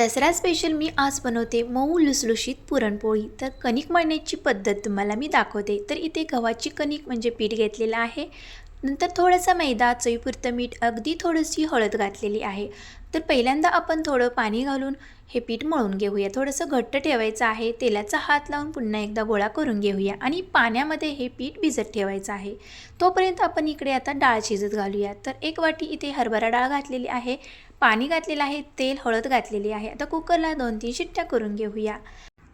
Dussehra special मी आज बनवते मऊ लुसलुशीत पुरणपोळी. तर कणिक मळण्याची पद्धत तुम्हाला मी दाखवते. तर इथे गव्हाची कणिक म्हणजे पीठ घेतलेलं आहे. नंतर थोडंसं मैदा चवीपुरतं मीठ अगदी थोडीशी हळद घातलेली आहे. तर पहिल्यांदा आपण थोडं पाणी घालून हे पीठ मळून घेऊया. थोडंसं घट्ट ठेवायचं आहे. तेलाचा हात लावून पुन्हा एकदा गोळा करून घेऊया आणि पाण्यामध्ये हे पीठ भिजत ठेवायचं आहे. तोपर्यंत आपण इकडे आता डाळ शिजत घालूया. तर एक वाटी इथे हरभरा डाळ घातलेली आहे. पाणी घातलेलं आहे. तेल हळद घातलेली आहे. आता कुकरला दोन तीन शिट्ट्या करून घेऊया.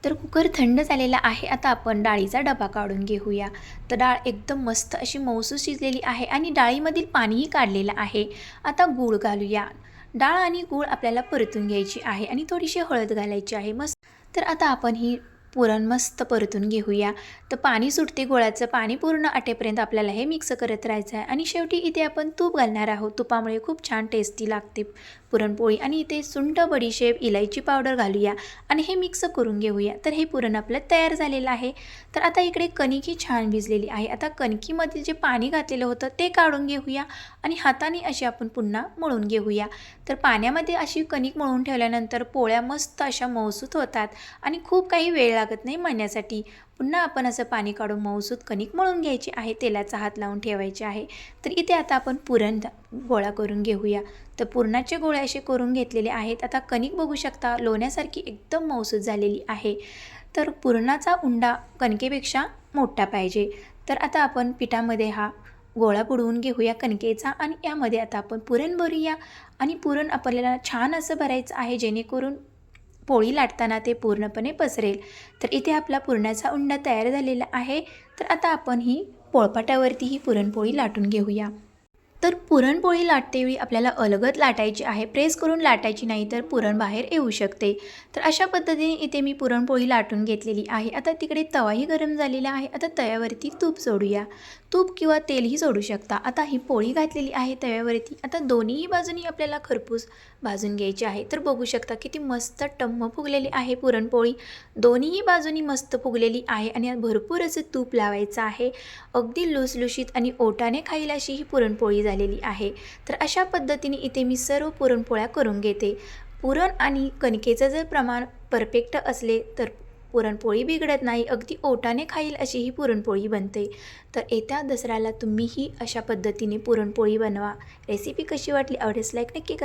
तर कुकर थंड झालेला आहे. आता आपण डाळीचा डबा काढून घेऊया. तर डाळ एकदम मस्त अशी मौसूस शिजलेली आहे आणि डाळीमधील पाणीही काढलेलं आहे. आता गूळ घालूया. डाळ आणि गूळ आपल्याला परतून घ्यायची आहे आणि थोडीशी हळद घालायची आहे. मस्त. तर आता आपण ही पुरण मस्त परतून घेऊया. तर पाणी सुटते गोळाचं पाणी पूर्ण आटेपर्यंत आपल्याला हे मिक्स करत राहायचं आहे आणि शेवटी इथे आपण तूप घालणार आहोत. तुपामुळे खूप छान टेस्टी लागते पुरणपोळी. आणि इथे सुंठ बडीशेप इलायची पावडर घालूया. आणि हे मिक्स करून घेऊया. तर हे पुरण आपलं तयार झालेलं आहे. तर आता इकडे कणिक ही छान भिजलेली आहे. आता कणकीमधील जे पाणी घातलेलं होतं ते काढून घेऊया. आणि हाताने अशी आपण पुन्हा मळून घेऊया. तर पाण्यामध्ये अशी कणिक मळून ठेवल्यानंतर पोळ्या मस्त अशा मौसूत होतात. आणि खूप काही वेळ लागतो. लागत नाही मळण्यासाठी. पुन्हा आपण असं पाणी काढून मऊसूत कणिक मळून घ्यायची आहे तेलाचा हात लावून ठेवायचे आहे. तर इथे आता आपण पुरण गोळा करून घेऊया. तर पुरणाचे गोळे असे करून घेतलेले आहेत. आता कणिक बघू शकता लोण्यासारखी एकदम मऊसूत झालेली आहे. तर पुरणाचा उंडा कणकेपेक्षा मोठा पाहिजे. तर आता आपण पिठामध्ये हा गोळा बुडवून घेऊया कणकेचा आणि यामध्ये आता आपण पुरण भरूया. आणि पुरण आपल्याला छान असं भरायचं आहे जेणेकरून पोळी लाटताना ते पूर्णपणे पसरेल. तर इथे आपला पुरणाचा उंडा तयार झालेला आहे. तर आता आपण ही पोळपाटावरती ही पुरणपोळी लाटून घेऊया. तर पुरणपोळी लाटतेवेळी आपल्याला अलगद लाटायची आहे प्रेस करून लाटायची नाही तर पुरण बाहेर येऊ शकते. तर अशा पद्धतीने इथे मी पुरणपोळी लाटून घेतलेली आहे. आता तिकडे तवाही गरम झालेला आहे. आता तव्यावरती तूप सोडूया. तूप किंवा तेलही सोडू शकता. आता ही पोळी घातलेली आहे तव्यावरती. आता दोन्हीही बाजूनी आपल्याला खरपूस भाजून घ्यायची आहे. तर बघू शकता किती मस्त टम्म फुगलेली आहे पुरणपोळी. दोन्हीही बाजूनी मस्त फुगलेली आहे आणि भरपूर असं तूप लावायचं आहे. अगदी लुसलुशीत आणि ओटाने खाईल अशी ही पुरणपोळी झालेली आहे. तर अशा पद्धतीने इथे मी सर्व पुरणपोळ्या करून घेते. पुरण आणि कणकेचं जर प्रमाण परफेक्ट असले तर पुरणपोळी बिघडत नाही. अगदी ओटाने खाईल अशी ही पुरणपोळी बनते. तर येत्या दसऱ्याला तुम्हीही अशा पद्धतीने पुरणपोळी बनवा. रेसिपी कशी वाटली? आवडेस लाईक नक्की करा.